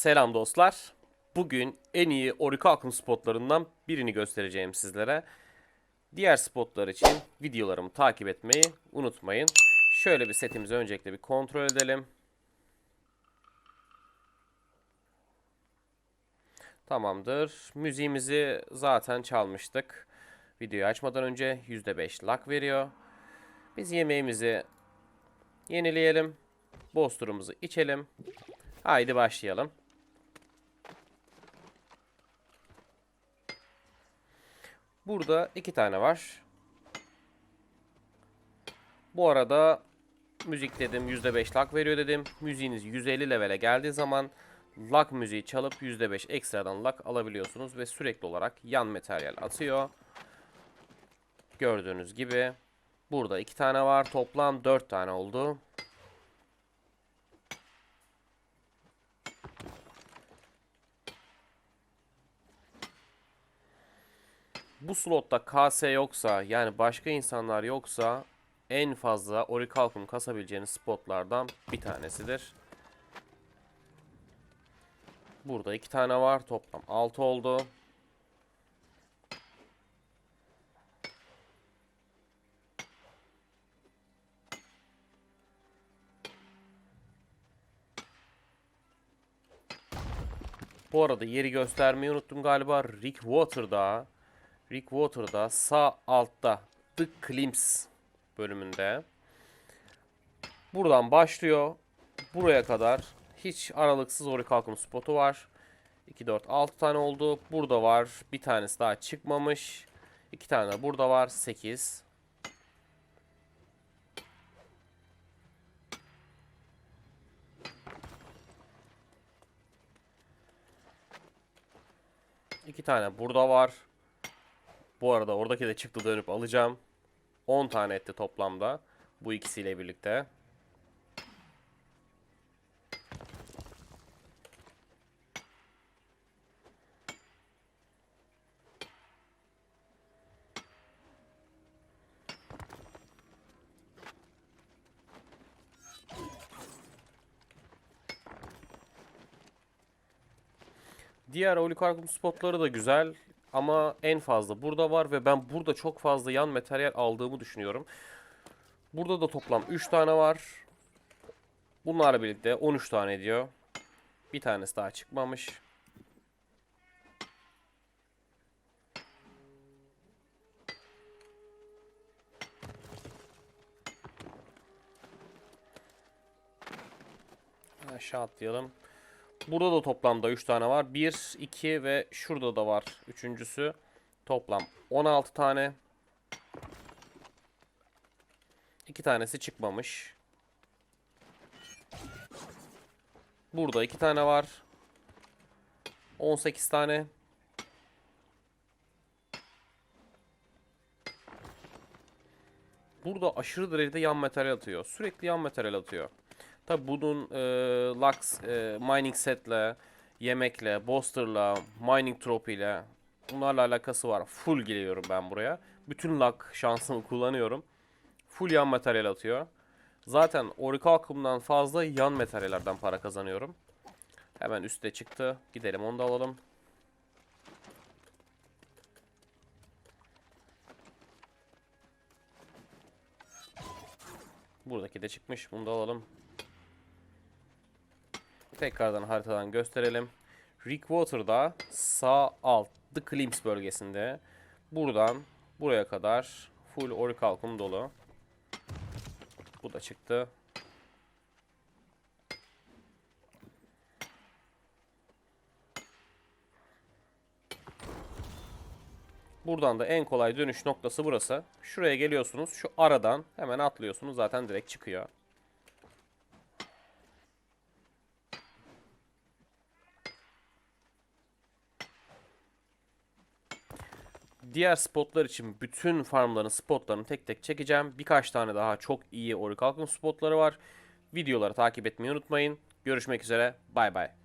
Selam dostlar. Bugün en iyi Orichalcum spotlarından birini göstereceğim sizlere. Diğer spotlar için videolarımı takip etmeyi unutmayın. Şöyle bir setimizi öncelikle bir kontrol edelim. Tamamdır. Müziğimizi zaten çalmıştık. Videoyu açmadan önce %5 lag veriyor. Biz yemeğimizi yenileyelim. Bosturumuzu içelim. Haydi başlayalım. Burada iki tane var. Bu arada müzik dedim %5 lag veriyor dedim. Müziğiniz 150 levele geldiği zaman lag müziği çalıp %5 ekstradan lag alabiliyorsunuz ve sürekli olarak yan materyal atıyor. Gördüğünüz gibi burada iki tane var. Toplam 4 tane oldu. Bu slotta KS yoksa yani başka insanlar yoksa en fazla Orichalcum kasabileceğiniz spotlardan bir tanesidir. Burada iki tane var. Toplam 6 oldu. Bu arada yeri göstermeyi unuttum galiba. Rick Water'da Rick Water'da sağ altta The Climps bölümünde. Buradan başlıyor. Buraya kadar hiç aralıksız Orichalcum spotu var. 2, 4, 6 tane oldu. Burada var. Bir tanesi daha çıkmamış. 2 tane de burada var. 8. İki tane burada var. Bu arada oradaki de çıktı dönüp alacağım. 10 tane etti toplamda. Bu ikisiyle birlikte. Diğer Olikarkum spotları da güzel ama en fazla burada var ve ben burada çok fazla yan materyal aldığımı düşünüyorum. Burada da toplam 3 tane var. Bunlarla birlikte 13 tane ediyor. Bir tanesi daha çıkmamış. Aşağı atlayalım. Burada da toplamda 3 tane var. 1, 2 ve şurada da var. Üçüncüsü. Toplam 16 tane. 2 tanesi çıkmamış. Burada 2 tane var. 18 tane. Burada aşırı derecede yan materyal atıyor. Sürekli yan materyal atıyor. Tabi bunun e, Lux e, mining setle, yemekle, boosterla, mining trope ile bunlarla alakası var. Full geliyorum ben buraya. Bütün luck şansımı kullanıyorum. Full yan materyal atıyor. Zaten Orichalcum'dan fazla yan materyallerden para kazanıyorum. Hemen üste çıktı. Gidelim onu da alalım. Buradaki de çıkmış. Bunu da alalım. Tekrardan haritadan gösterelim. Rick Water'da sağ alt The Climps bölgesinde. Buradan buraya kadar full orichalcum dolu. Bu da çıktı. Buradan da en kolay dönüş noktası burası. Şuraya geliyorsunuz. Şu aradan hemen atlıyorsunuz. Zaten direkt çıkıyor. Diğer spotlar için bütün farmların spotlarını tek tek çekeceğim. Birkaç tane daha çok iyi Orichalcum spotları var. Videoları takip etmeyi unutmayın. Görüşmek üzere. Bay bay.